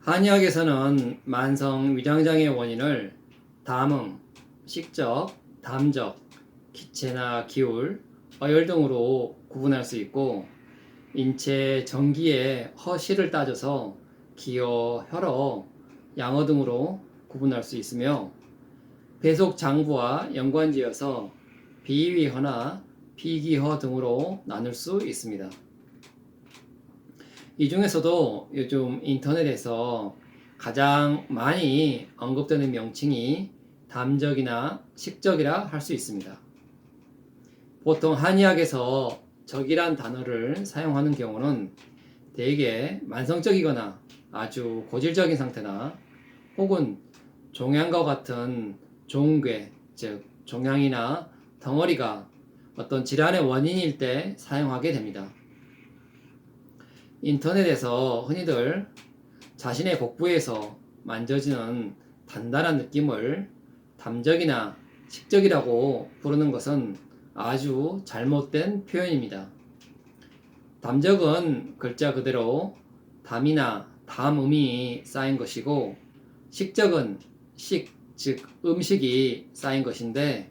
한의학에서는 만성 위장장애 원인을 담음, 식적, 담적, 기체나 기울, 어혈 등으로 구분할 수 있고 인체 전기의 허실을 따져서 기어, 혈어, 양어 등으로 구분할 수 있으며 배속 장부와 연관지어서 비위허나 비기허 등으로 나눌 수 있습니다. 이 중에서도 요즘 인터넷에서 가장 많이 언급되는 명칭이 담적이나 식적이라 할 수 있습니다. 보통 한의학에서 적이란 단어를 사용하는 경우는 대개 만성적이거나 아주 고질적인 상태나 혹은 종양과 같은 종괴, 즉 종양이나 덩어리가 어떤 질환의 원인일 때 사용하게 됩니다. 인터넷에서 흔히들 자신의 복부에서 만져지는 단단한 느낌을 담적이나 식적이라고 부르는 것은 아주 잘못된 표현입니다. 담적은 글자 그대로 담이나 담음이 쌓인 것이고 식적은 식, 즉 음식이 쌓인 것인데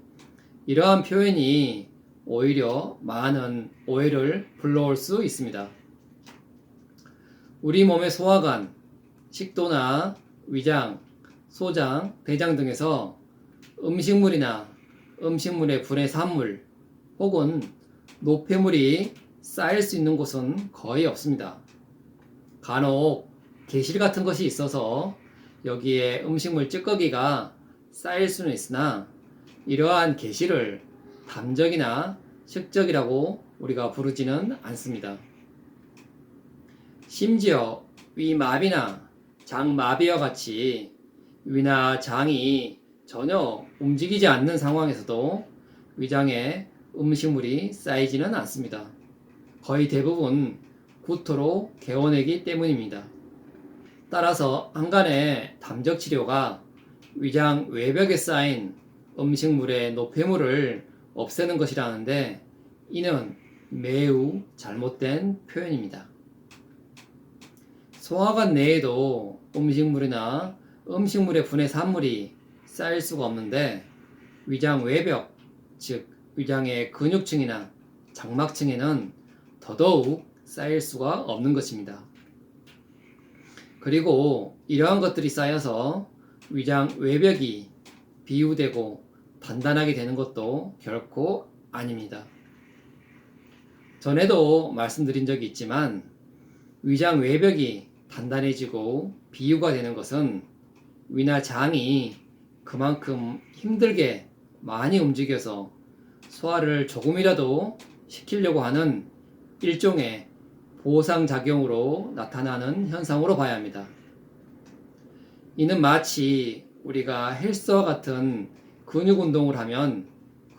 이러한 표현이 오히려 많은 오해를 불러올 수 있습니다. 우리 몸의 소화관, 식도나 위장, 소장, 대장 등에서 음식물이나 음식물의 분해 산물 혹은 노폐물이 쌓일 수 있는 곳은 거의 없습니다. 간혹 개실 같은 것이 있어서 여기에 음식물 찌꺼기가 쌓일 수는 있으나 이러한 개실을 담적이나 식적이라고 우리가 부르지는 않습니다. 심지어 위마비나 장마비와 같이 위나 장이 전혀 움직이지 않는 상황에서도 위장에 음식물이 쌓이지는 않습니다. 거의 대부분 구토로 개원하기 때문입니다. 따라서 한간의 담적 치료가 위장 외벽에 쌓인 음식물의 노폐물을 없애는 것이라는데 이는 매우 잘못된 표현입니다. 소화관 내에도 음식물이나 음식물의 분해 산물이 쌓일 수가 없는데 위장 외벽, 즉 위장의 근육층이나 장막층에는 더더욱 쌓일 수가 없는 것입니다. 그리고 이러한 것들이 쌓여서 위장 외벽이 비우되고 단단하게 되는 것도 결코 아닙니다. 전에도 말씀드린 적이 있지만 위장 외벽이 단단해지고 비유가 되는 것은 위나 장이 그만큼 힘들게 많이 움직여서 소화를 조금이라도 시키려고 하는 일종의 보상작용으로 나타나는 현상으로 봐야 합니다. 이는 마치 우리가 헬스와 같은 근육 운동을 하면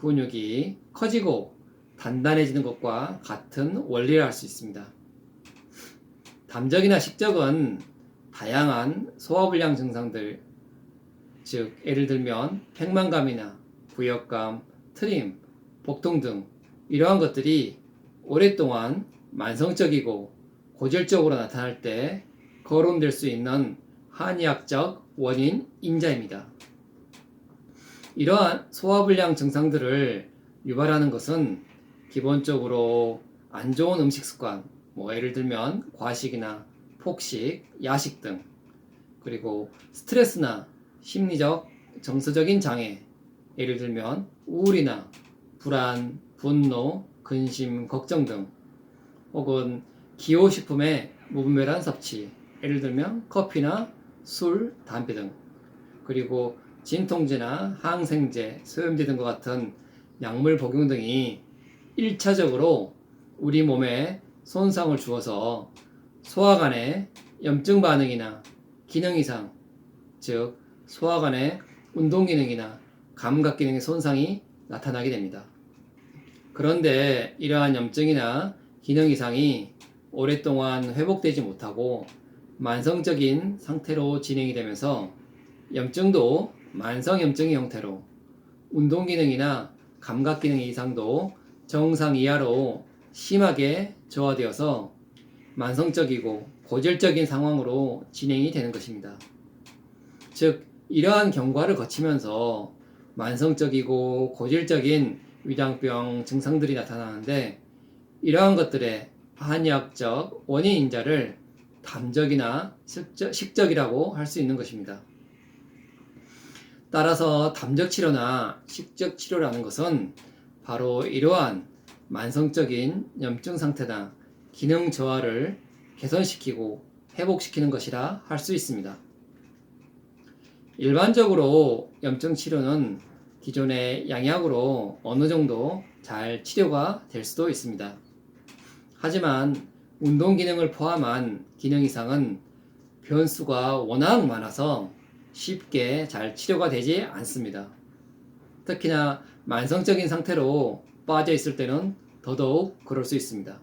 근육이 커지고 단단해지는 것과 같은 원리를 알수 있습니다. 담적이나 식적은 다양한 소화불량 증상들, 즉 예를 들면 백만감이나 부역감, 트림, 복통 등 이러한 것들이 오랫동안 만성적이고 고질적으로 나타날 때 거론될 수 있는 한의학적 원인 인자입니다. 이러한 소화불량 증상들을 유발하는 것은 기본적으로 안 좋은 음식 습관, 뭐 예를 들면 과식이나 폭식, 야식 등 그리고 스트레스나 심리적, 정서적인 장애, 예를 들면 우울이나 불안, 분노, 근심, 걱정 등 혹은 기호식품의 무분별한 섭취, 예를 들면 커피나 술, 담배 등 그리고 진통제나 항생제, 소염제 등과 같은 약물 복용 등이 1차적으로 우리 몸에 손상을 주어서 소화관의 염증 반응이나 기능 이상, 즉 소화관의 운동 기능이나 감각 기능의 손상이 나타나게 됩니다. 그런데 이러한 염증이나 기능 이상이 오랫동안 회복되지 못하고 만성적인 상태로 진행이 되면서 염증도 만성 염증의 형태로 운동 기능이나 감각 기능 이상도 정상 이하로 심하게 저하되어서 만성적이고 고질적인 상황으로 진행이 되는 것입니다. 즉, 이러한 경과를 거치면서 만성적이고 고질적인 위장병 증상들이 나타나는데 이러한 것들의 한의학적 원인 인자를 담적이나 식적, 식적이라고 할 수 있는 것입니다. 따라서 담적 치료나 식적 치료라는 것은 바로 이러한 만성적인 염증 상태나 기능 저하를 개선시키고 회복시키는 것이라 할 수 있습니다. 일반적으로 염증 치료는 기존의 양약으로 어느 정도 잘 치료가 될 수도 있습니다. 하지만 운동 기능을 포함한 기능 이상은 변수가 워낙 많아서 쉽게 잘 치료가 되지 않습니다. 특히나 만성적인 상태로 빠져 있을 때는 더더욱 그럴 수 있습니다.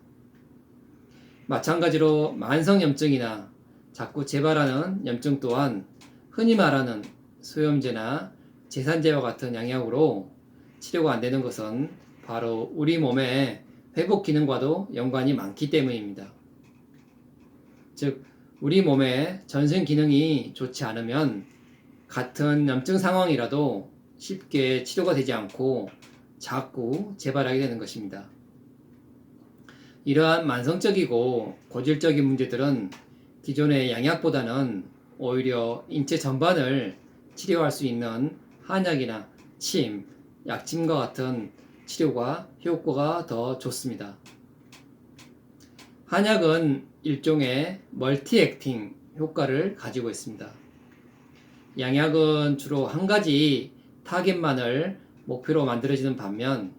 마찬가지로 만성염증이나 자꾸 재발하는 염증 또한 흔히 말하는 소염제나 제산제와 같은 양약으로 치료가 안 되는 것은 바로 우리 몸의 회복 기능과도 연관이 많기 때문입니다. 즉, 우리 몸의 전신 기능이 좋지 않으면 같은 염증 상황이라도 쉽게 치료가 되지 않고 자꾸 재발하게 되는 것입니다. 이러한 만성적이고 고질적인 문제들은 기존의 양약보다는 오히려 인체 전반을 치료할 수 있는 한약이나 침, 약침과 같은 치료가 효과가 더 좋습니다. 한약은 일종의 멀티액팅 효과를 가지고 있습니다. 양약은 주로 한 가지 타겟만을 목표로 만들어지는 반면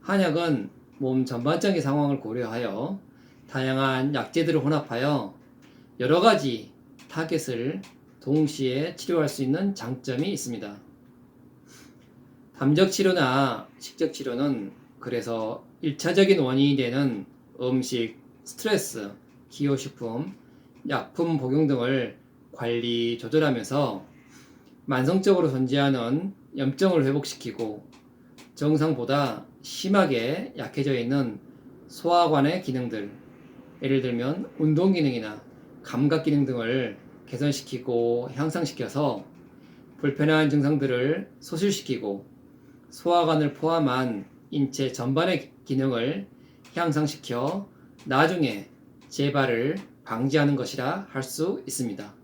한약은 몸 전반적인 상황을 고려하여 다양한 약재들을 혼합하여 여러 가지 타겟을 동시에 치료할 수 있는 장점이 있습니다. 담적 치료나 식적 치료는 그래서 1차적인 원인이 되는 음식, 스트레스, 기호식품, 약품 복용 등을 관리, 조절하면서 만성적으로 존재하는 염증을 회복시키고 정상보다 심하게 약해져 있는 소화관의 기능들, 예를 들면 운동 기능이나 감각 기능 등을 개선시키고 향상시켜서 불편한 증상들을 소실시키고 소화관을 포함한 인체 전반의 기능을 향상시켜 나중에 재발을 방지하는 것이라 할 수 있습니다.